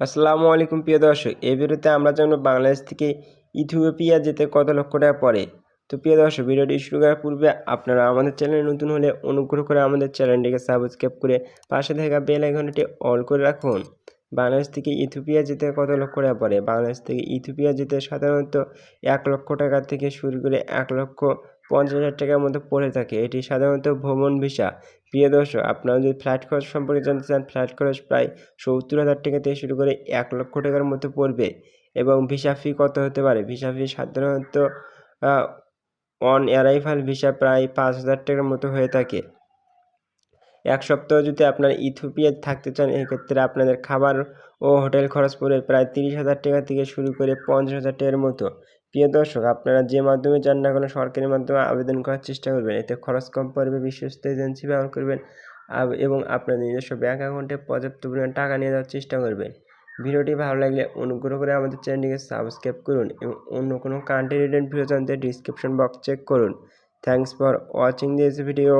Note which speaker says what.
Speaker 1: আসসালামু আলাইকুম, প্রিয় দর্শক। এই ভিডিওতে আমরা জানব বাংলাদেশ থেকে ইথিওপিয়া যেতে কত লক্ষ টাকা পড়ে। তো প্রিয় দর্শক, ভিডিওটি শুরু করার পূর্বে আপনারা আমাদের চ্যানেলে নতুন হলে অনুগ্রহ করে আমাদের চ্যানেলটিকে সাবস্ক্রাইব করে পাশে থাকা বেল আইকনটি অল করে রাখুন। বাংলাদেশ থেকে ইথিওপিয়া যেতে কত লক্ষ টাকা পড়ে? বাংলাদেশ থেকে ইথিওপিয়া যেতে সাধারণত এক লক্ষ টাকা থেকে শুরু করে এক লক্ষ পঞ্চাশ হাজার টাকার মতো পড়ে থাকে। এটি সাধারণত ভ্রমণ ভিসা। প্রিয় দর্শক, আপনারা যদি ফ্ল্যাট খরচ সম্পর্কে জানতে চান ফ্ল্যাট খরচ প্রায় সত্তর হাজার টাকা থেকে শুরু করে এক লক্ষ টাকার মতো পড়বে এবং ভিসা ফি কত হতে পারে? ভিসা ফি সাধারণত অন অ্যারাইভাল ভিসা প্রায় পাঁচ হাজার টাকার মতো হয়ে থাকে। এক সপ্তাহ যদি আপনার ইথিওপিয়া থাকতে চান এক্ষেত্রে আপনাদের খাবার ও হোটেল খরচ পড়বে প্রায় তিরিশ হাজার টাকা থেকে শুরু করে পঞ্চাশ হাজার টাকার মতো। প্রিয় দর্শক, আপনারা যে মাধ্যমে যান না কোনো সরকারি মাধ্যমে আবেদন করার চেষ্টা করবেন। এতে খরচ কম পড়বে, বিশ্বস্ত এজেন্সি ব্যবহার করবেন এবং আপনার নিজস্ব ব্যাঙ্ক অ্যাকাউন্টে পর্যাপ্ত পরিমাণ টাকা নিয়ে যাওয়ার চেষ্টা করবেন। ভিডিওটি ভালো লাগলে অনুগ্রহ করে আমাদের চ্যানেলটিকে সাবস্ক্রাইব করুন এবং অন্য কোনো কান্ট্রি রিলেটেড ভিডিও জানতে ডিসক্রিপশন বক্স চেক করুন। Thanks for watching this video